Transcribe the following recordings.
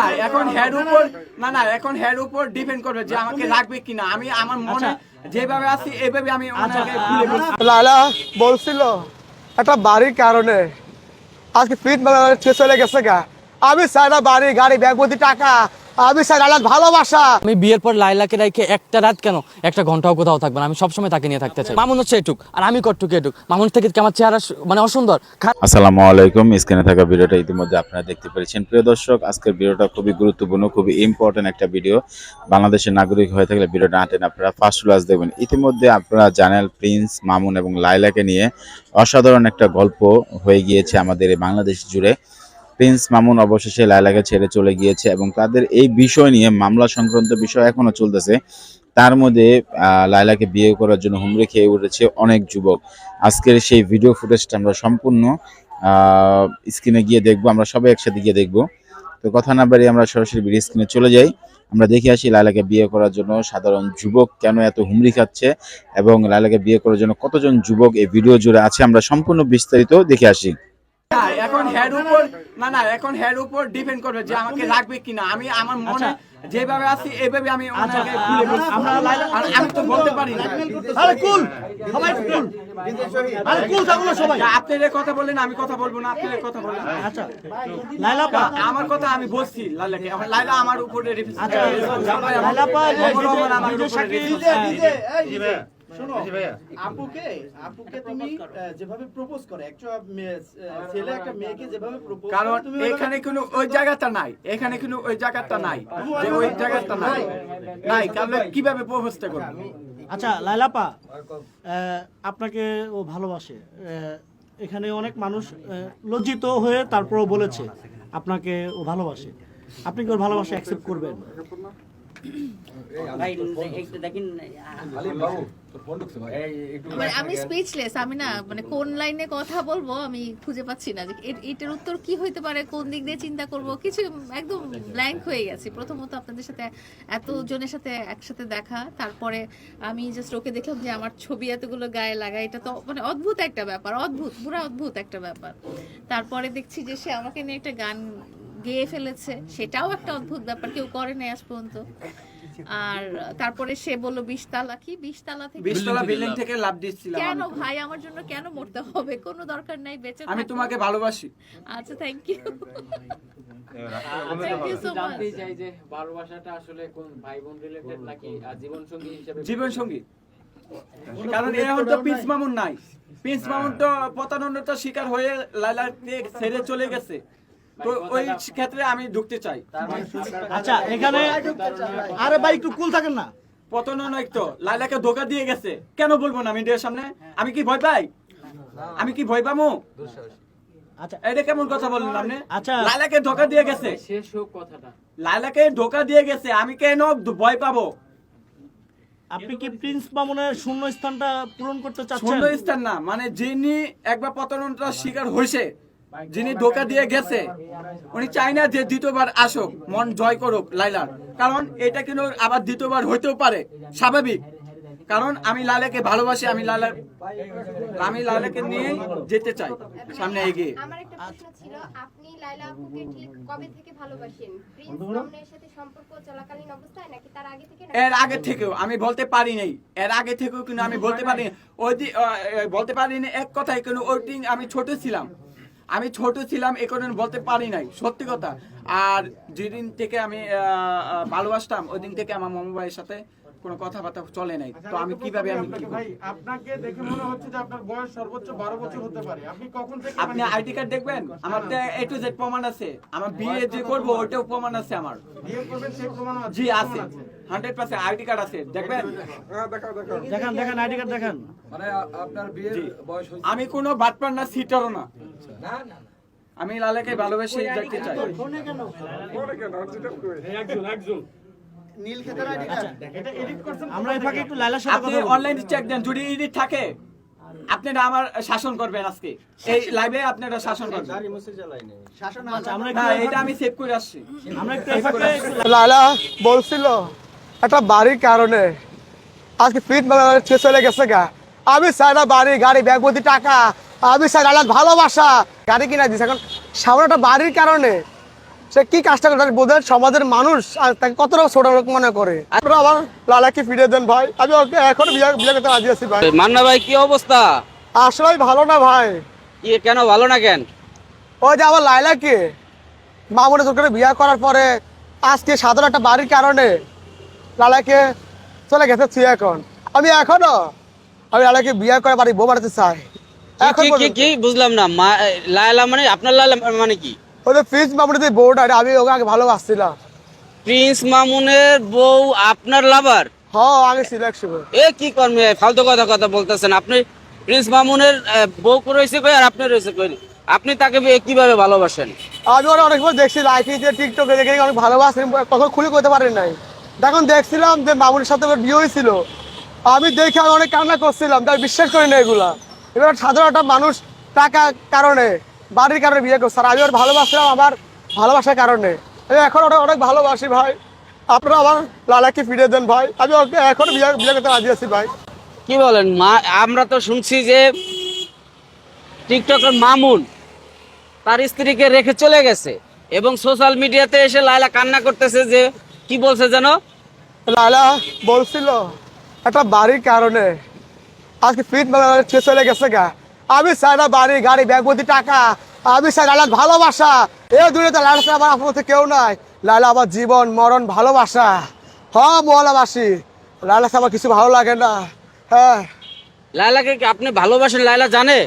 না এখন হেড উপর না না এখন হেড উপর ডিপেন্ড করবে যে আমাকে লাগবে কিনা। আমি আমার মনে যেভাবে আছি এইভাবে আমি ওনাকে খুলে বলছি। লালা বলছিল একটা বাড়ির কারণে আজকে ফিট শেষ চলে গেছে গা। আমি সারা বাড়ি গাড়ি ব্যাগ টাকা আমি চাই ভালোবাসা। আমি বিয়ের পর লাইলাকে রেখে একটা রাত কেন? একটা ঘন্টাও কোথাও থাকবে না। আমি সবসময় তাকে নিয়ে থাকতে চাই। মামুন হচ্ছে এটুক আর আমি কটুক এটুক। মামুন থেকে আমার চেহারা মানে অসুন্দর? আসসালামু আলাইকুম। স্ক্রিনে থাকা ভিডিওটা ইতিমধ্যে আপনারা দেখতে পেরেছেন। প্রিয় দর্শক আজকের ভিডিওটা খুবই গুরুত্বপূর্ণ খুবই ইম্পর্টেন্ট একটা ভিডিও। বাংলাদেশের নাগরিক হয়ে থাকলে ভিডিওটা আটেন আপনারা ফার্স্ট ক্লাস দেখবেন। ইতিমধ্যে আপনারা জানেন প্রিন্স মামুন এবং লাইলাকে নিয়ে অসাধারণ একটা গল্প হয়ে গিয়েছে আমাদের এই বাংলাদেশ জুড়ে। প্রিন্স মামুন অবশেষে লাইলাকে ছেড়ে চলে গিয়েছে এবং তাদের এই বিষয় নিয়ে, মামলা সংক্রান্ত বিষয় এখনও চলতেছে, তার মধ্যে লায়লাকে বিয়ে করার জন্য হুমড়ি খেয়ে উঠেছে অনেক যুবক। আজকের সেই ভিডিও ফুটেজটা আমরা সম্পূর্ণ স্ক্রিনে গিয়ে দেখব, আমরা সবাই একসাথে গিয়ে দেখব। তো কথা না বাড়িয়ে আমরা সরাসরি ভিডিও স্ক্রিনে চলে যাই। আমরা দেখে আসি লায়লাকে বিয়ে করার জন্য সাধারণ যুবক কেন এত হুমড়ি খাচ্ছে এবং লায়লাকে বিয়ে করার জন্য কতজন যুবক এই ভিডিও জুড়ে আছে, আমরা সম্পূর্ণ বিস্তারিত দেখে আসি। না এখন হেড উপর না না এখন হেড উপর ডিপেন্ড করবে যে আমাকে রাখবে কিনা। আমি আমার মনে যেভাবে আছি এইভাবে আমি ওনাকে খুলে বলছি আর আমি তো বলতে পারি না। আরে কুল! সবাই কুল! আরে কুল সবাই। আপনারা কথা বললেন আমি কথা বলব না আপনারা কথা বলেন আচ্ছা লাইলা পা। আমার কথা আমি বলছি লাইলাকে এখন লাইলা আমার উপরে রিফিউজ আচ্ছা লাইলা পা আমার উপরে শোনো আপুকে আপুকে তুমি যেভাবে প্রপোজ করে একটা ছেলে একটা মেয়েকে যেভাবে প্রপোজ কারণ এখানে কোনো ওই জায়গাটা নাই এখানে কোনো ওই জায়গাটা নাই যে ওই জায়গাটা নাই। নাই তাহলে কীভাবে প্রপোজটা করবে? আচ্ছা লাইলাপা আহ, আপনাকে ও ভালোবাসে এখানে অনেক মানুষ লজ্জিত হয়ে তারপরও বলেছে আপনাকে ও ভালোবাসে। আপনি কি ওর ভালোবাসা অ্যাকসেপ্ট করবেন? আমি স্পিচলেস আমি না মানে কোন লাইনে কথা বলব আমি খুঁজে পাচ্ছি না এটার উত্তর কি হইতে পারে, কোন দিক দিয়ে চিন্তা করব, কিছু একদম ব্ল্যাঙ্ক হয়ে গেছি। প্রথমত আপনাদের সাথে এত জনের সাথে একসাথে দেখা, তারপরে আমি জাস্ট ওকে দেখলাম যে আমার ছবি এতগুলো গায়ে লাগা, এটা তো মানে অদ্ভুত একটা ব্যাপার, অদ্ভুত, পুরো অদ্ভুত একটা ব্যাপার। তারপরে দেখছি যে সে আমাকে নিয়ে একটা গান গেয়ে ফেলেছে সেটাও একটা অদ্ভুত ব্যাপার কেউ করে নাই আজ পর্যন্ত। আর তারপরে সে বলল বিশ তালা কি? বিশ তালা থেকে বিশতলা বিল্ডিং থেকে লাভ দিচ্ছিলাম কেন ভাই? আমার জন্য কেন মরতে হবে? কোনো দরকার নাই বেঁচে আমি তোমাকে ভালোবাসি। আচ্ছা thank you thank you so much জানতে চাই যে ভালোবাসাটা আসলে কোন ভাই বোন রিলেটেড নাকি জীবন সঙ্গী হিসেবে জীবন সঙ্গী। কারণ এখন তো প্রিন্স মামুন নাই। প্রিন্স মামুন তো প্রতারণার শিকার হয়ে লাইলাকে ছেড়ে চলে গেছে। তো ওই ক্ষেত্রে আমি ঢুকতে চাই। আচ্ছা এখানে আরে ভাই একটু কুল থাকেন না। তো লাইলাকে ধোকা দিয়ে গেছে। কেন বলব না মিডিয়ার সামনে? আমি কি ভয় পাই? আমি কি ভয় পাবো আচ্ছা। এটা কেমন কথা বললেন আপনি? আচ্ছা। লাইলাকে ধোকা দিয়ে গেছে। শেষ হোক কথাটা। লাইলাকে ধোকা দিয়ে গেছে আমি কেন ভয় পাবো? আপনি কি প্রিন্স মামুনের শূন্য স্থানটা পূরণ করতে চাচ্ছেন? শূন্য স্থান না মানে যিনি একবার প্রতারণার শিকার হয়েছে যিনি ধোকা দিয়ে গেছে উনি চাই না যে দ্বিতীয়বার আসুক মন জয় করুক লাইলার। কারণ এটা কিন্তু আবার দ্বিতীয়বার হইতেও পারে স্বাভাবিক। কারণ আমি লালাকে ভালোবাসি আমি লালার আমি লালাকে নিয়ে যেতে চাই সামনে এগিয়ে। আমার একটা প্রশ্ন ছিল আপনি লাইলা আপুকে ঠিক কবে থেকে ভালোবাসেন? প্রিন্স মামুনের সাথে সম্পর্ক চলাকালীন অবস্থায় নাকি তার আগে থেকে এর আগে থেকেও আমি বলতে পারি নাই। এর আগে থেকেও কিন্তু আমি বলতে পারি ওই বলতে পারি না এক কথাই কিন্তু ওই আমি ছোট ছিলাম। আমি ছোট ছিলাম এ কারণে বলতে পারি নাই সত্যি কথা। আর যেদিন থেকে আমি ভালোবাসতাম ওই দিন থেকে আমার মামা ভাইয়ের সাথে কোনো কথাবার্তা চলে নাই। তো আমি কীভাবে আমি কি ভাই আপনাকে দেখে মনে হচ্ছে যে আপনার বয়স সর্বোচ্চ বারো বছর হতে পারে। আপনি কখন থেকে আপনি আইডি কার্ড দেখবেন? আমার তো এ টু জেড প্রমাণ আছে। আমার বিয়ে যে করব ওইটাও প্রমাণ আছে আমার। বিয়ে করবেন সেই প্রমাণ আছে। জি আছে। হান্ড্রেড পার্সেন্ট আইডি কার্ড আছে। দেখবেন? দেখেন দেখান আইডি কার্ড দেখেন। জি। আমি কোনো বাটপার না সিটারও না। আমি লালাকে ভালোবেসে দেখতে চাই। আমরা এই ফাঁকে একটু লাইলার সাথে আপনি কথা চেক দেন যদি এডিট থাকে আপনারা আমার শাসন করবেন আজকে। এই লাইভে আপনারা শাসন করবেন। আচ্ছা না এটা আমি সেভ করে আসছি। আমরা লালা বলছিল একটা বাড়ির কারণে আজকে ফিট শেষ চলে গেছে গা। আমি চাই না বাড়ি গাড়ি ব্যাগ ভর্তি টাকা। আমি চাই লালার ভালোবাসা। গাড়ি কিনা দিছে। এখন সামনে একটা বাড়ির কারণে সে কি কাজটা করে তার বোধহয় সমাজের মানুষ তাকে কতটা ছোট লোক মনে করে। আপনারা আমার লালাকে ফিরিয়ে দেন ভাই। আমি ওকে এখন বিয়ে বিয়ে করতে রাজি আছি ভাই। মান্না ভাই কি অবস্থা? আসলেই ভালো না ভাই। কি কেন ভালো না কেন? ওই যে আমার লাইলাকে মামুনের জোর করে বিয়ে করার পরে আজকে সাধারণ একটা বাড়ির কারণে লালাকে চলে গেছে তুই এখন। আমি এখনও আমি লালাকে বিয়ে করে বাড়ি বউ বাড়াতে চাই। এখন কি- কি কি কি? বুঝলাম না। লায়লা মানে আপনার লায়লা মানে কি? ওই যে মামুনের যে বউটা আমি ওকে আগে ভালোবাসছিলাম। প্রিন্স মামুনের বউ আপনার লাভার হ্যাঁ আমি সিলেকশন এ কি কর্মে ফালতু কথা কথা বলতেছেন। আপনি প্রিন্স মামুনের রয়েছে কই আর আপনি রয়েছে কই? আপনি তাকে কীভাবে ভালোবাসেন? আমি ওরা অনেকবার দেখছি লাইফে টিকটকে দেখে অনেক ভালোবাসি কখন খুলে করতে পারি নাই। তখন দেখছিলাম যে মামুনের সাথে বিয়ে হয়েছিল। আমি দেখে আমি অনেক কান্না করছিলাম তাই বিশ্বাস করি না এগুলা। এবার সাধারণ একটা মানুষ টাকা কারণে বাড়ির কারণে বিয়ে করছে। আর আমি ওর ভালোবাসলাম আমার ভালোবাসার কারণে। আমি এখন ওটা অনেক ভালোবাসি ভাই। আপনারা আমার লালাকে ফিরিয়ে দেন ভাই। আমি ওকে এখন বিয়ে বিয়ে করতে রাজি আছি ভাই। কি বলেন মা আমরা তো শুনছি যে টিকটকের মামুন তার স্ত্রীকে রেখে চলে গেছে এবং সোশ্যাল মিডিয়াতে এসে লায়লা কান্না করতেছে যে কি বলছে যেন? লালা বলছিল একটা বাড়ির কারণে আজকে ফিট শেষ চলে গেছে গা। আমি চাই না বাড়ি গাড়ি ব্যাগপতি টাকা। আমি চাই লালার ভালোবাসা। এ দুনিয়াতে লালা ছাড়া আমার আপনার কেউ নাই। লালা আমার জীবন মরণ ভালোবাসা। হ্যাঁ ভালোবাসি লালা আমার কিছু ভালো লাগে না। হ্যাঁ। লায়লাকে কি আপনি ভালোবাসেন? লায়লা জানে?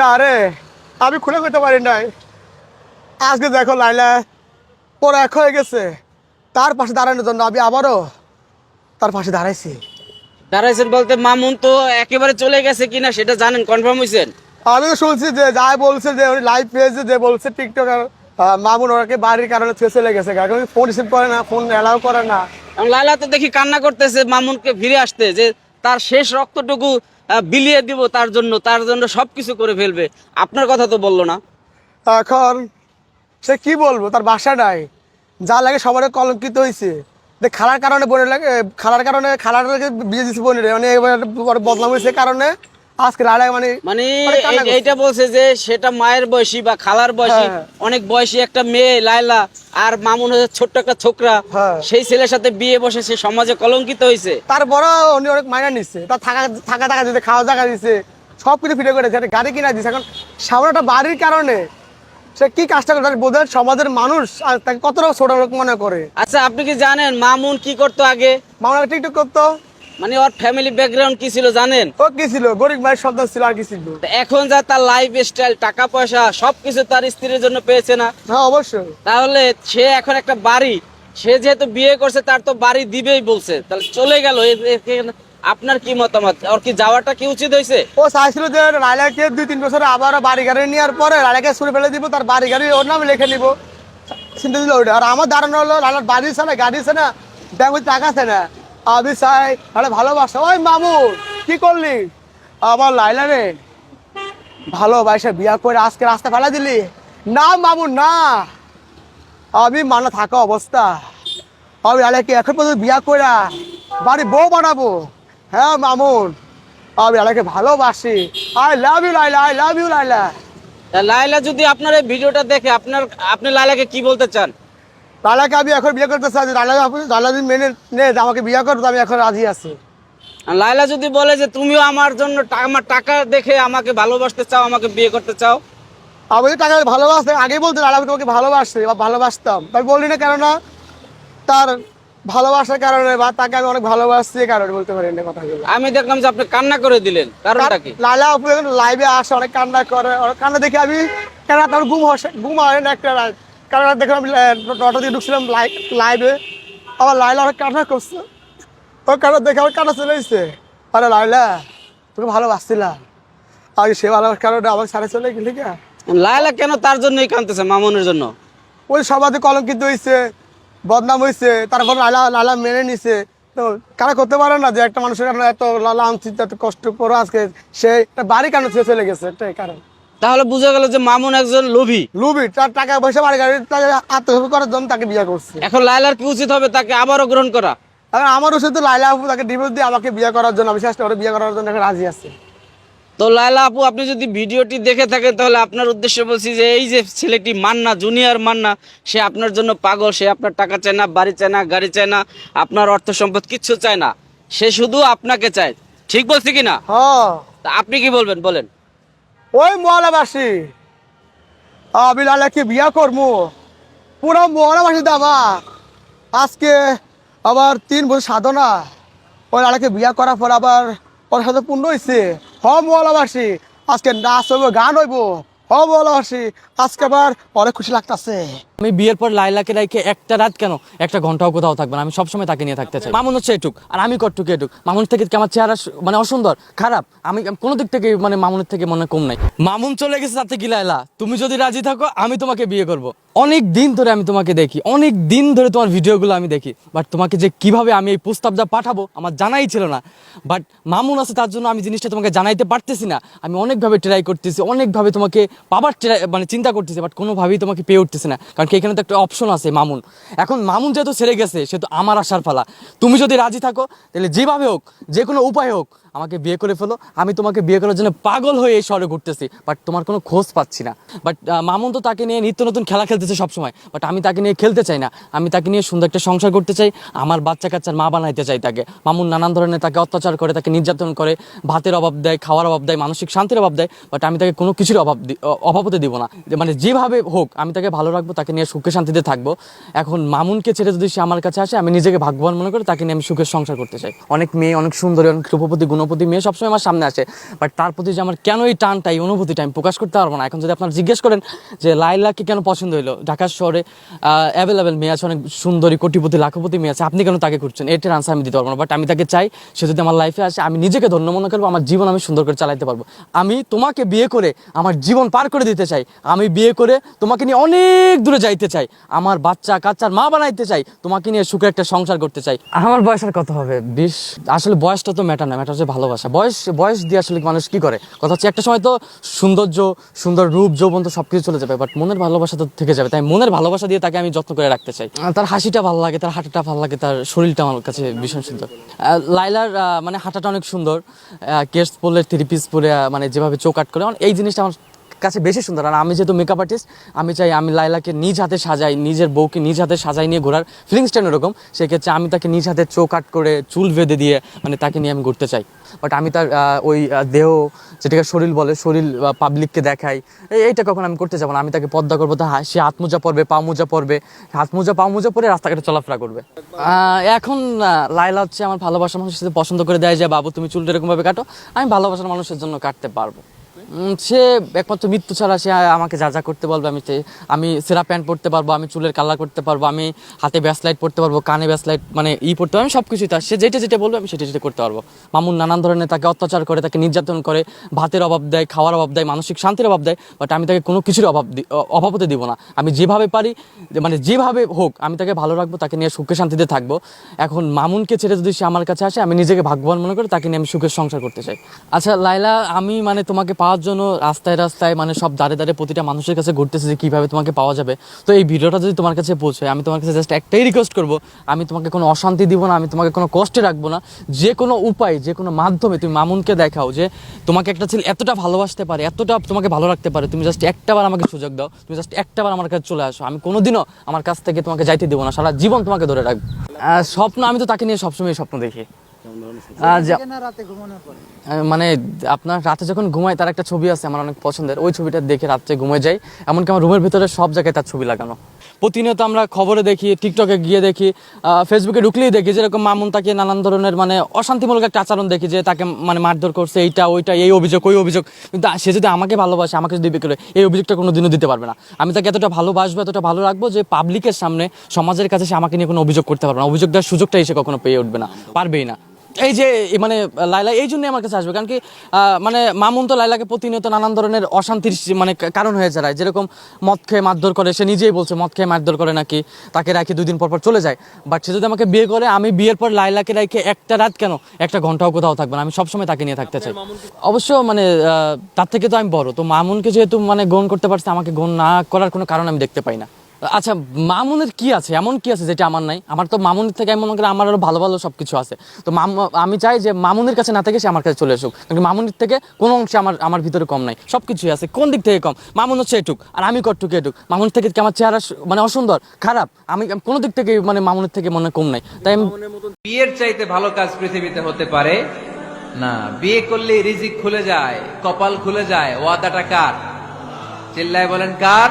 না রে আমি খুলে করতে পারি নাই। আজকে দেখো লাইলা ওর এক হয়ে গেছে। তার পাশে দাঁড়ানোর জন্য আমি আবারও তার পাশে দাঁড়াইছি। দাঁড়াইছেন বলতে মামুন তো একেবারে চলে গেছে কিনা সেটা জানেন কনফার্ম হয়েছেন আমি শুনছি যে যাই বলছে যে উনি লাইভ পেয়েছে যে বলছে টিকটক মামুন ওনাকে বাড়ির কারণে চলে গেছে। কারণ ফোন রিসিভ করে না ফোন অ্যালাউ করে না। এবং লায়লা তো দেখি কান্না করতেছে মামুনকে ফিরে আসতে যে তার শেষ রক্তটুকু বিলিয়ে দিব তার জন্য তার জন্য সবকিছু করে ফেলবে। আপনার কথা তো বলল না। এখন সে কি বলব তার বাসা নাই। যা লাগে সবার কলঙ্কিত হয়েছে খালার কারণে বোনের লাগে খালার কারণে খালার বিয়ে দিচ্ছে বোনের মানে এবার বড় বদনাম হয়েছে কারণে আজকে মানে মানে করছে। এইটা বলছে যে সেটা মায়ের বয়সী বা খালার বয়সী হ্যাঁ। অনেক বয়সী একটা মেয়ে লায়লা আর মামুন হচ্ছে ছোট্ট একটা ছোকরা হ্যাঁ। সেই ছেলের সাথে বিয়ে বসে সে সমাজে কলঙ্কিত হয়েছে তারপরে উনি অনেক মাইনা নিচ্ছে তার থাকা থাকা টাকা দিতে খাওয়া টাকা দিচ্ছে সব কিছু ফিরে করেছে গাড়ি কিনা দিচ্ছে এখন সামনে একটা বাড়ির কারণে সে কি কাজটা করে? সমাজের মানুষ তাকে কতটা ছোট লোক মনে করে? আচ্ছা আপনি কি জানেন মামুন কি করতো আগে? টিকটক করতো। মানে ওর ফ্যামিলি ব্যাকগ্রাউন্ড কি ছিল জানেন? ও কি ছিল? গরিব মায়ের সন্তান ছিল আর কি ছিল? এখন যা তার লাইফ স্টাইল টাকা পয়সা সবকিছু তার স্ত্রীর জন্য পেয়েছে না। হ্যাঁ অবশ্যই। তাহলে সে এখন একটা বাড়ি। সে যেহেতু বিয়ে করছে তার তো বাড়ি দিবেই বলছে। তাহলে চলে গেল আপনার কি মতামত? ওর কি যাওয়াটা কি উচিত হয়েছে? ও চাইছিল যে রায়লাকে দুই, তিন বছর আবার বাড়ি গাড়ি নেওয়ার পরে রায়লাকে ছুড়ে ফেলে দিব, তার বাড়ি গাড়ি ওর নামে লিখে নিব। চিন্তা দিল ওটা আর আমার দাঁড়ানো হলো রায়লার বাড়ি না, গাড়ি না, ব্যাংক টাকা আছে না। আমি চাই আরে ভালোবাসা। ওই মামু, কি করলি? আমার লাইলা রে ভালোবাসা, বিয়া করে আজকে রাস্তা ফেলা দিলি। না মামু, না। আমি মানা থাকা অবস্থা। আমি লাইলাকে এখন পর্যন্ত বিয়া করে বাড়ি বউ বানাবো। হ্যাঁ মামুন। আমি লাইলাকে ভালোবাসি। I love you Laila I love you Laila Laila যদি আপনার এই ভিডিওটা দেখে আপনার আপনি লায়লাকে কি বলতে চান? লাইলাকে আমি এখন বিয়ে করতে চাই। লাইলা লাইলা যদি মেনে নে আমাকে বিয়ে করতো আমি এখন রাজি আছি। আর লায়লা যদি বলে যে তুমিও আমার জন্য আমার টাকা দেখে আমাকে ভালোবাসতে চাও আমাকে বিয়ে করতে চাও? আমি যদি টাকা ভালোবাসতে আগেই বলতে লাইলা আমি তোমাকে ভালোবাসছি বা ভালোবাসতাম। তাই বললি না কেননা তার ভালোবাসার কারণে বা তাকে আমি অনেক ভালোবাসছি কারণে বলতে পারি না কথাগুলো। আমি দেখলাম যে আপনি কান্না করে দিলেন। কারণটা কি? লালা আপু লাইভে আসে অনেক কান্না করে অনেক কান্না দেখে আমি কেন তার ঘুম হসে ঘুম হয় না একটা রাত। কারণ দেখলাম নটা দিয়ে ঢুকছিলাম লাইভে আবার লাইলা অনেক কান্না করছে। ও কান্না দেখে আমার কান্না চলে এসছে? আরে লাইলা তোকে ভালোবাসছিলাম। আর সে ভালোবাসার কারণে আমাকে সারে চলে গেলি কে লায়লা কেন তার জন্যই কাঁদতেছে মামুনের জন্য? ওই সমাজে কলঙ্কিত হয়েছে। বদনাম হয়েছে তারপর লালা লালা মেনে নিছে। তো কারা করতে পারে না যে একটা মানুষের কারণে এত লালা আনছিত এত কষ্ট করে আজকে সে একটা বাড়ি কেন ছেড়ে চলে গেছে? এটাই কারণ। তাহলে বোঝা গেল যে মামুন একজন লোভী। লুবি তার টাকা পয়সা বাড়ি গাড়ি তাকে আত্মহত্যা করার জন্য তাকে বিয়ে করছে। এখন লায়লার কি উচিত হবে? তাকে আবারও গ্রহণ করা? আমার ওষুধ লাইলা আপু তাকে ডিভোর্স দিয়ে আমাকে বিয়ে করার জন্য আমি চেষ্টা করে বিয়ে করার জন্য রাজি আছে। তো লায়লা আপু আপনি যদি ভিডিওটি দেখে থাকেন তাহলে আপনার উদ্দেশ্যে বলছি যে এই যে ছেলেটি মান্না জুনিয়র মান্না সে আপনার জন্য পাগল সে আপনার টাকা চায় না বাড়ি চায় না গাড়ি চায় না আপনার অর্থ সম্পদ কিচ্ছু চায় না সে শুধু আপনাকে চায়। ঠিক বলছি কি না? হ্যাঁ। তা আপনি কি বলবেন বলেন। ওই মহলাবাসী আমি লালাকে বিয়া করব। পুরো মহলাবাসী দামা আজকে আবার তিন বছর সাধনা। ওই লালাকে বিয়া করার পর আবার ওর সাথে পূর্ণ হয়েছে হ মহলাবাসী আজকে নাচ হইব, গান হইব। হ মহলাবাসী আজকে আবার অনেক খুশি লাগতাছে। আমি বিয়ের পর লাইলাকে রাইখে একটা রাত কেন? একটা ঘন্টাও কোথাও থাকবে না। আমি সবসময় তাকে নিয়ে থাকতে চাই। মামুন হচ্ছে এটুক, আর আমি কটুক এটুক? মামুন থেকে আমার চেহারা মানে অসুন্দর? খারাপ। আমি কোনো দিক থেকে মানে মামুনের থেকে মনে কম নাই। মামুন চলে গেছে তাতে কি লাইলা তুমি যদি রাজি থাকো, আমি তোমাকে বিয়ে করব। অনেক দিন ধরে আমি তোমাকে দেখি। অনেক দিন ধরে তোমার ভিডিওগুলো আমি দেখি। বাট তোমাকে যে কীভাবে আমি এই প্রস্তাবটা পাঠাবো, আমার জানাই ছিল না। বাট মামুন আছে, তার জন্য আমি জিনিসটা তোমাকে জানাইতে পারতেছি না। আমি অনেকভাবে ট্রাই করতেছি, অনেকভাবে তোমাকে পাবার মানে চিন্তা করতেছি, বাট কোনোভাবেই তোমাকে পেয়ে উঠতেছে না। কারণ কি এখানে তো একটা অপশন আছে, মামুন। এখন মামুন যেহেতু ছেড়ে গেছে, সে তো আমার আসার ফালা তুমি যদি রাজি থাকো, তাহলে যেভাবে হোক যে কোনো উপায় হোক আমাকে বিয়ে করে ফেলো। আমি তোমাকে বিয়ে করার জন্য পাগল হয়ে এই শহরে ঘুরতেছি। বাট তোমার কোনো খোঁজ পাচ্ছি না। বাট মামুন তো তাকে নিয়ে নিত্য নতুন খেলা খেলতেছে সবসময়। বাট আমি তাকে নিয়ে খেলতে চাই না। আমি তাকে নিয়ে সুন্দর একটা সংসার করতে চাই। আমার বাচ্চা কাচ্চার মা বানাইতে চাই তাকে। মামুন নানান ধরনের তাকে অত্যাচার করে, তাকে নির্যাতন করে, ভাতের অভাব দেয়, খাওয়ার অভাব দেয়, মানসিক শান্তির অভাব দেয়। বাট আমি তাকে কোনো কিছুর অভাব দি- অভাব হতে দিব না। মানে যেভাবে হোক, আমি তাকে ভালো রাখব, তাকে নিয়ে সুখে শান্তিতে থাকব। এখন মামুনকে ছেড়ে যদি সে আমার কাছে আসে, আমি নিজেকে ভাগ্যবান মনে করে তাকে নিয়ে আমি সুখের সংসার করতে চাই। অনেক মেয়ে, অনেক সুন্দরী, অনেক রূপপতি গুণপতি মেয়ে সবসময় আমার সামনে আসে। বাট তার প্রতি যে আমার কেন এই টানটা এই অনুভূতিটা আমি প্রকাশ করতে পারব না? এখন যদি আপনারা জিজ্ঞেস করেন যে লাইলাকে কেন পছন্দ হলো? ঢাকা শহরে অ্যাভেলেবেল মেয়ে আছে অনেক সুন্দরী কোটিপতি লাখপতি মেয়ে আছে। আপনি কেন তাকে করছেন এটার আনসার আমি দিতে পারব না। বাট আমি তাকে চাই সে যদি আমার লাইফে আসে আমি নিজেকে ধন্য মনে করব আমার জীবন আমি সুন্দর করে চালাতে পারব। আমি তোমাকে বিয়ে করে আমার জীবন পার করে দিতে চাই। আমি বিয়ে করে তোমাকে নিয়ে অনেক দূরে যাইতে চাই। আমার বাচ্চা কাচ্চার মা বানাইতে চাই। তোমাকে নিয়ে সুখের একটা সংসার করতে চাই। আমার বয়স আর কত হবে। বিশ আসলে বয়সটা তো ম্যাটার না। ম্যাটার হচ্ছে ভালোবাসা। বয়স বয়স দিয়ে আসলে মানুষ কি করে? কথা হচ্ছে একটা সময় তো সৌন্দর্য সুন্দর রূপ যৌবন তো সবকিছু চলে যাবে। বাট মনের ভালোবাসা তো থেকে যাবে। তাই মনের ভালোবাসা দিয়ে তাকে আমি যত্ন করে রাখতে চাই। তার হাসিটা ভালো লাগে তার হাঁটাটা ভালো লাগে তার শরীরটা আমার কাছে ভীষণ সুন্দর। লাইলার মানে হাঁটাটা অনেক সুন্দর। কেস পরলে থ্রি পিস পরে মানে যেভাবে চোখ আট করে এই জিনিসটা আমার কাছে বেশি সুন্দর। আর আমি যেহেতু মেকআপ আর্টিস্ট আমি চাই আমি লাইলাকে নিজ হাতে সাজাই, নিজের বউকে নিজ হাতে সাজাই নিয়ে ঘোরার ফিলিংসটা এরকম। সেক্ষেত্রে আমি তাকে নিজ হাতে চোখ আট করে চুল বেঁধে দিয়ে মানে তাকে নিয়ে আমি ঘুরতে চাই। বাট আমি তার ওই দেহ যেটাকে শরীর বলে, শরীর পাবলিককে দেখাই, এই- এইটা কখন আমি করতে যাব না। আমি তাকে পদ্মা করব, তা সে হাত মোজা পরবে, পা মোজা পরবে। হাত মোজা, পা মোজা পরে রাস্তাঘাটে চলাফেরা করবে। এখন লাইলা হচ্ছে আমার ভালোবাসার মানুষের সাথে পছন্দ করে দেয় যে, বাবু, তুমি চুলটা এরকম ভাবে কাটো, আমি ভালোবাসার মানুষের জন্য কাটতে পারব। সে একমাত্র মৃত্যু ছাড়া সে আমাকে যা যা করতে বলবে আমি আমি সেরা প্যান্ট পরতে পারব, আমি চুলের কালার করতে পারব, আমি হাতে ব্যাসলাইট পরতে পারব, কানে ব্যাসলাইট মানে ই পড়তে পারব, আমি সব তার। সে যেটা যেটা বলবে, আমি সেটা যেটা করতে পারব। মামুন নানান ধরনের তাকে অত্যাচার করে, তাকে নির্যাতন করে, ভাতের অভাব দেয়, খাওয়ার অভাব দেয়, মানসিক শান্তির অভাব দেয় বাট আমি তাকে কোনো কিছুর অভাব অভাব হতে দিব না। আমি যেভাবে পারি মানে যেভাবে হোক, আমি তাকে ভালো রাখব, তাকে নিয়ে সুখে শান্তিতে থাকব। এখন মামুনকে ছেড়ে যদি সে আমার কাছে আসে, আমি নিজেকে ভাগ্যবান মনে করে, তাকে নিয়ে আমি সুখের সংসার করতে চাই। আচ্ছা লাইলা আমি মানে তোমাকে পাওয়ার জন্য রাস্তায় রাস্তায় মানে সব দাঁড়ে দাঁড়ে প্রতিটা মানুষের কাছে ঘুরতেছে যে কীভাবে তোমাকে পাওয়া যাবে। তো এই ভিডিওটা যদি তোমার কাছে পৌঁছায়, আমি তোমার কাছে জাস্ট একটাই রিকোয়েস্ট করব, আমি তোমাকে কোনো অশান্তি দিব না, আমি তোমাকে কোনো কষ্টে রাখব না, যে কোনো উপায়, যে কোনো মাধ্যমে তুমি মামুনকে দেখাও যে তোমাকে একটা ছেলে এতটা ভালোবাসতে পারে, এতটা তোমাকে ভালো রাখতে পারে, তুমি জাস্ট একটাবার আমাকে সুযোগ দাও, তুমি জাস্ট একটাবার আমার কাছে চলে আসো, আমি কোনোদিনও আমার কাছ থেকে তোমাকে যাইতে দেবো না, সারা জীবন তোমাকে ধরে রাখব। স্বপ্ন, আমি তো তাকে নিয়ে সবসময় স্বপ্ন দেখি। মানে আপনার রাতে যখন ঘুমাই তার একটা ছবি আছে আমার অনেক পছন্দের। ওই ছবিটা দেখে রাত্রে ঘুমে যাই। এমনকি আমার রুমের ভিতরে সব জায়গায় তার ছবি লাগানো। প্রতিনিয়ত আমরা খবরে দেখি টিকটকে গিয়ে দেখি ফেসবুকে ঢুকলেই দেখি যেরকম মামুন তাকে নানান ধরনের মানে অশান্তিমূলক একটা আচরণ দেখি যে তাকে মানে মারধর করছে এইটা ওইটা এই অভিযোগ ওই অভিযোগ। কিন্তু সে যদি আমাকে ভালোবাসে আমাকে যদি বিয়ে করে এই অভিযোগটা কোনো দিনও দিতে পারবে না। আমি তাকে এতটা ভালোবাসবো এতটা ভালো রাখব যে পাবলিকের সামনে সমাজের কাছে সে আমাকে নিয়ে কোনো অভিযোগ করতে পারবে না। অভিযোগ দেওয়ার সুযোগটাই সে কখনো পেয়ে উঠবে না পারবেই না। এই যে মানে লাইলা এই জন্যই আমার কাছে আসবে। কারণ কি আহ, মানে মামুন তো লাইলাকে প্রতিনিয়ত নানান ধরনের অশান্তির মানে কারণ হয়ে যায়। যেরকম মদ খেয়ে মারধর করে সে নিজেই বলছে মদ খেয়ে মারধর করে নাকি তাকে রাখি দুই দিন পর পর চলে যায়। বাট সে যদি আমাকে বিয়ে করে আমি বিয়ের পর লাইলাকে রেখে একটা রাত কেন? একটা ঘন্টাও কোথাও থাকবে না। আমি সবসময় তাকে নিয়ে থাকতে চাই। অবশ্য মানে আহ, তার থেকে তো আমি বড়। তো মামুনকে যেহেতু মানে গ্রহণ করতে পারছি আমাকে গ্রহণ না করার কোনো কারণ আমি দেখতে পাই না। আচ্ছা মামুনের কি আছে? এমন কি আছে যেটা আমার নাই? আমার তো মামুনের থেকে আমি মনে করি আমার আরও ভালো ভালো সব কিছু আছে। তো আমি চাই যে মামুনের কাছে না থেকে সে আমার কাছে চলে আসুক। কারণ মামুনের থেকে কোনো অংশে আমার আমার ভিতরে কম নাই। সব কিছুই আছে, কোন দিক থেকে কম? মামুন হচ্ছে এটুক, আর আমি কটুক এটুক? মামুন থেকে কি আমার চেহারা মানে অসুন্দর? খারাপ। আমি কোনো দিক থেকে মানে মামুনের থেকে মনে কম নাই। তাই বিয়ের চাইতে ভালো কাজ পৃথিবীতে হতে পারে? না, বিয়ে করলে রিজিক খুলে যায়, কপাল খুলে যায়, ওয়াদাটা কার? চিল্লায় বলেন কার?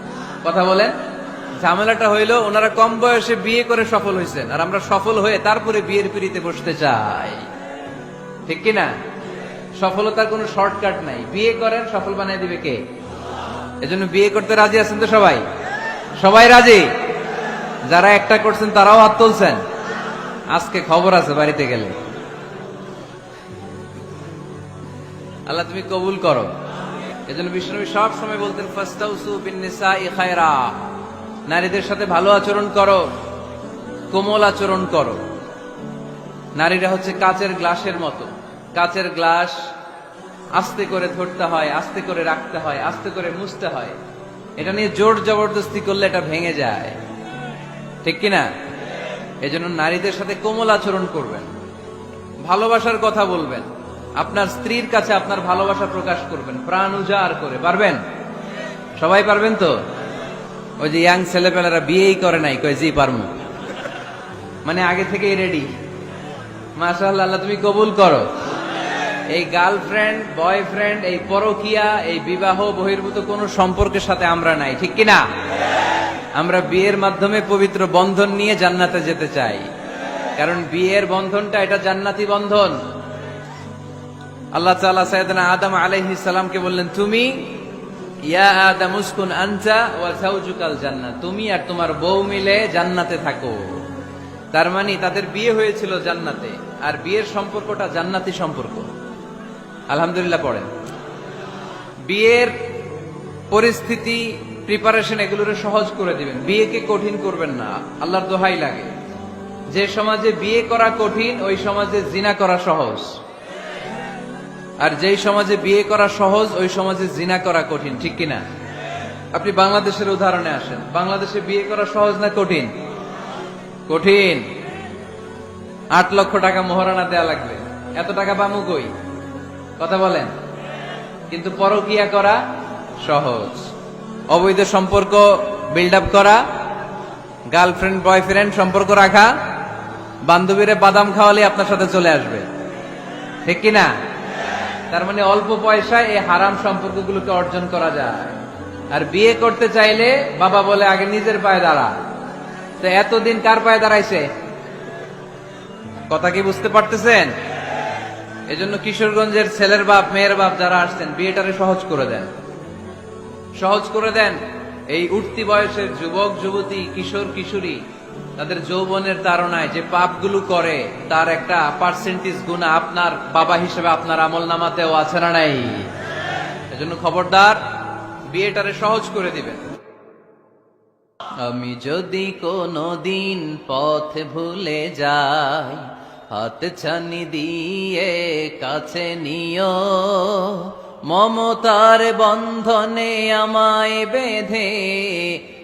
কথা বলেন, ঝামেলাটা হইল ওনারা কম বয়সে বিয়ে করে সফল হয়েছেন আর আমরা সফল হয়ে তারপরে বিয়ের পিড়িতে বসতে চাই। ঠিক কি না? সফলতার কোনো শর্টকাট নাই। বিয়ে করেন, সফল বানিয়ে দিবে কে? এজন্য বিয়ে করতে রাজি আছেন তো সবাই? সবাই রাজি? যারা একটা করছেন তারাও হাত তুলছেন। আজকে খবর আছে বাড়িতে গেলে। আল্লাহ তুমি কবুল করো। এজন্য বিষ্ণুনবী সব সময় বলতেন, ফাস্তাউসু বিন নিসাই খায়রা। নারীদের সাথে ভালো আচরণ করো, কোমল আচরণ করো। নারীরা হচ্ছে কাচের গ্লাসের মতো। কাচের গ্লাস আস্তে করে ধরতে হয়, আস্তে করে রাখতে হয়, আস্তে করে মুছতে হয়। এটা নিয়ে জোর জবরদস্তি করলে এটা ভেঙে যায়। ঠিক কিনা? এজন্য নারীদের সাথে কোমল আচরণ করবেন। ভালোবাসার কথা বলবেন। আপনার স্ত্রীর কাছে আপনার ভালোবাসা প্রকাশ করবেন, প্রাণ উজাড় করে, পারবেন? সবাই পারবেন তো? ওই যে ইয়াং ছেলেপেলেরা বিয়েই করে নাই, কয়, জি, পারমু। মানে আগে থেকেই রেডি মাশাআল্লাহ, আল্লাহ, তুমি কবুল করো। এই গার্লফ্রেন্ড বয়ফ্রেন্ড এই পরকিয়া, এই বিবাহ, বহির্ভূত কোনো সম্পর্কের সাথে আমরা নাই, ঠিক কিনা? আমরা বিয়ের মাধ্যমে পবিত্র বন্ধন নিয়ে জান্নাতে যেতে চাই। কারণ বিয়ের বন্ধনটা এটা জান্নাতি বন্ধন। আল্লাহ তাআলা সাইয়েদনা আদম আলাইহিস সালামকে বললেন, তুমি, ইয়া আদম উসকুন আনতা ওয়া যাওজুকাল জান্নাত। তুমি আর তোমার বউ মিলে জান্নাতে থাকো। তার মানে তাদের বিয়ে হয়েছিল জান্নাতে, আর বিয়ের সম্পর্কটা জান্নাতি সম্পর্ক। আলহামদুলিল্লাহ পড়েন। বিয়ের পরিস্থিতি প্রিপারেশন এগুলোরে সহজ করে দিবেন। বিয়েকে কঠিন করবেন না। আল্লাহর দোহাই লাগে। যে সমাজে বিয়ে করা কঠিন, ওই সমাজে জিনা করা সহজ। আর যেই সমাজে বিয়ে করা সহজ, ওই সমাজে জিনা করা কঠিন, ঠিক কিনা? আপনি বাংলাদেশের উদাহরণে আসেন। বাংলাদেশে বিয়ে করা সহজ না কঠিন? কঠিন। আট লক্ষ টাকা মোহরানা দেয়া লাগবে। এত টাকা পামু কই? কথা বলেন। কিন্তু পরকিয়া করা সহজ। অবৈধ সম্পর্ক বিল্ড আপ করা গার্লফ্রেন্ড বয়ফ্রেন্ড সম্পর্ক রাখা, বান্ধবীরে বাদাম খাওয়ালে আপনার সাথে চলে আসবে। ঠিক কি না তার মানে অল্প পয়সায় এই হারাম সম্পর্কগুলোকে অর্জন করা যায়। আর বিয়ে করতে চাইলে বাবা বলে, আগে নিজের পায়ে দাঁড়া। তো এতদিন কার পায়ে দাঁড়াইছে? কথা কি বুঝতে পারতেছেন? এজন্য কিশোরগঞ্জের ছেলের বাপ, মেয়ের বাপ যারা আসছেন, বিয়েটারে সহজ করে দেন। সহজ করে দেন। এই উঠতি বয়সের যুবক, যুবতী, কিশোর, কিশোরী তাদের যৌবনের তাড়নায় যে পাপগুলো করে, তার একটা পার্সেন্টেজ গুণা আপনার বাবা হিসেবে আপনার আমল নামাতেও আছে না নাই? এজন্য খবরদার, বিয়েটারে সহজ করে দিবেন। আমি যদি কোনো দিন পথ ভুলে যাই, হাত ছানি দিয়ে কাছে নিও। মমতার বন্ধনে আমায় বেঁধে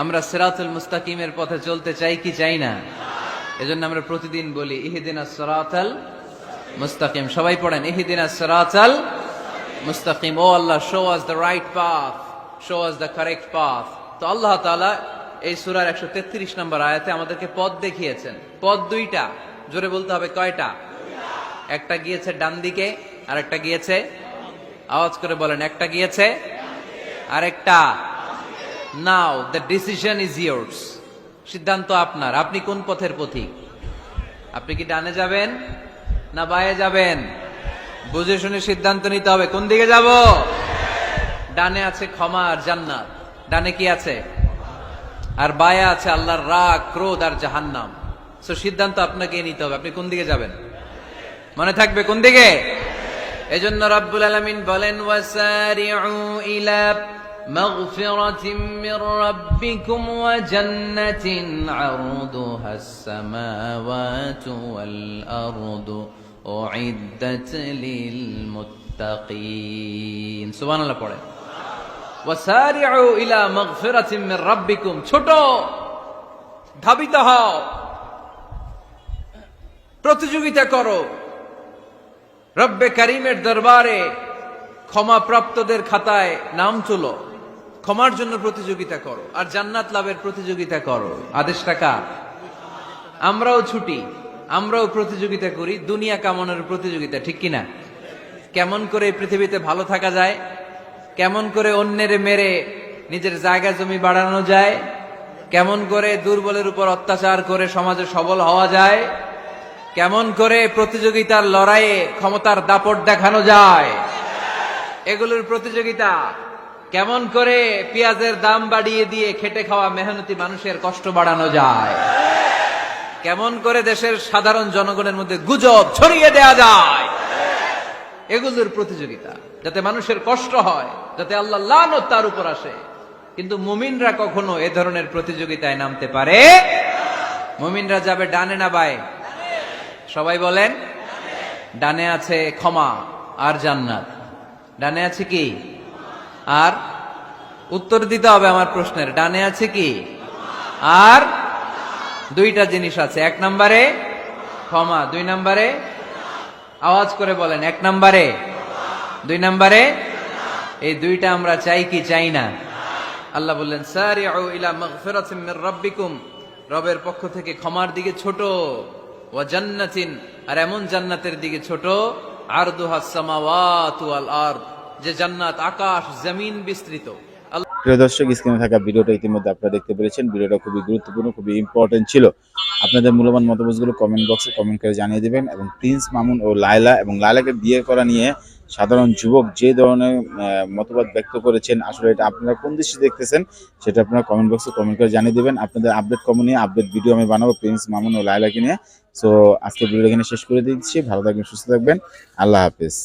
আমরা সিরাতুল মুস্তাকিমের পথে চলতে চাই কি চাই না? এজন্য আমরা প্রতিদিন বলি, ইহিদিন সিরাতাল মুস্তাকিম। সবাই পড়েন, ইহিদিন সিরাতাল মুস্তাকিম। O Allah show us the right path show us the correct path তো আল্লাহ তাআলা এই সুরার একশো তেত্রিশ নম্বর আয়াতে আমাদেরকে পদ দেখিয়েছেন। পদ দুইটা, জোরে বলতে হবে কয়টা? একটা গিয়েছে ডান দিকে আর একটা গিয়েছে, আওয়াজ করে বলেন, একটা গিয়েছে আর একটা now the decision is yours সিদ্ধান্ত আপনার। আপনি কোন পথের পথিক? আপনি কি ডানে যাবেন না বায়ে যাবেন? বুঝে শুনে সিদ্ধান্ত নিতে হবে। কোন দিকে যাব? ডানে আছে ক্ষমা আর জান্নাত। ডানে কি আছে? আর বায়ে আছে আল্লাহর রাগ, ক্রোধ আর জাহান্নাম। সো সিদ্ধান্ত আপনাকে নিতে হবে। আপনি কোন দিকে যাবেন? মনে থাকবে কোন দিকে? এজন্য রাব্বুল আলমিন বলেন مغفرة من ربكم وجنة عرضها السماوات والأرض أعدت للمتقين سبحان الله পড়ে ওয়াসারিউ ইলা মাগফিরাতিন মির রাব্বিকুম ছোট ধাবিত হও প্রতিযোগিতা করো রব্বে করিমের দরবারে ক্ষমা প্রাপ্তদের খাতায় নাম তুলো ক্ষমার জন্য প্রতিযোগিতা করো, আর জান্নাত লাভের প্রতিযোগিতা করো। আদেশ টাকা আমরাও ছুটি, আমরাও প্রতিযোগিতা করি, দুনিয়া কামানোর প্রতিযোগিতা, ঠিক কিনা? কেমন করে পৃথিবীতে ভালো থাকা যায়? কেমন করে অন্যের মেরে নিজের জায়গা জমি বাড়ানো যায়? কেমন করে দুর্বলের উপর অত্যাচার করে সমাজে সবল হওয়া যায়? কেমন করে প্রতিযোগিতার লড়াইয়ে ক্ষমতার দাপট দেখানো যায়? এগুলোর প্রতিযোগিতা কেমন করে পেঁয়াজের দাম বাড়িয়ে দিয়ে খেটে খাওয়া মেহনতি মানুষের কষ্ট বাড়ানো যায়? কেমন করে দেশের সাধারণ জনগণের মধ্যে গুজব ছড়িয়ে দেয়া যায়? এগুলোর প্রতিযোগিতা, যাতে মানুষের কষ্ট হয়, যাতে আল্লাহ তার উপর আসে। কিন্তু মুমিনরা কখনো এ ধরনের প্রতিযোগিতায় নামতে পারে? মুমিনরা যাবে ডানে না বায়ে? সবাই বলেন, ডানে আছে ক্ষমা আর জান্নাত। ডানে আছে কি? আর উত্তর দিতে হবে আমার প্রশ্নের। ডানে আছে কি? আর দুইটা জিনিস আছে। এক নম্বরে ক্ষমা, দুই নম্বরে আওয়াজ করে বলেন, এক নম্বরে। দুই নম্বরে এই দুইটা আমরা চাই কি? চাই না। আল্লাহ বললেন স্যার ইলা মাগফিরাতিন মির রাব্বিকুম। রবের পক্ষ থেকে ক্ষমার দিকে ছোট, ওয়া জান্নাতিন, আর এমন জান্নাতের দিকে ছোট আরদুহাস সামাওয়াতু ওয়াল আরদ। যে জান্নাত, আকাশ, জমিন বিস্তৃত। প্রিয় দর্শক, স্ক্রিনে থাকা ভিডিওটা ইতিমধ্যে আপনারা দেখতে পেরেছেন। ভিডিওটা খুবই গুরুত্বপূর্ণ, খুবই ইম্পর্টেন্ট ছিল। আপনাদের মূল্যবান মতামতগুলো কমেন্ট বক্সে কমেন্ট করে জানিয়ে দিবেন এবং প্রিন্স মামুন ও লায়লা এবং লায়লাকে বিয়ে করা নিয়ে সাধারণ যুবক যে ধরনের মতবাদ ব্যক্ত করেছেন, আসলে এটা আপনারা কোন দৃষ্টি দেখতেছেন সেটা আপনারা কমেন্ট বক্সে কমেন্ট করে জানিয়ে দেবেন। আপনাদের আপডেট কম নিয়ে আপডেট ভিডিও আমি বানাবো প্রিন্স মামুন ও লায়লাকে নিয়ে। সো আজকে ভিডিও এখানে শেষ করে দিচ্ছি। ভালো থাকবেন, সুস্থ থাকবেন। আল্লাহ হাফিজ।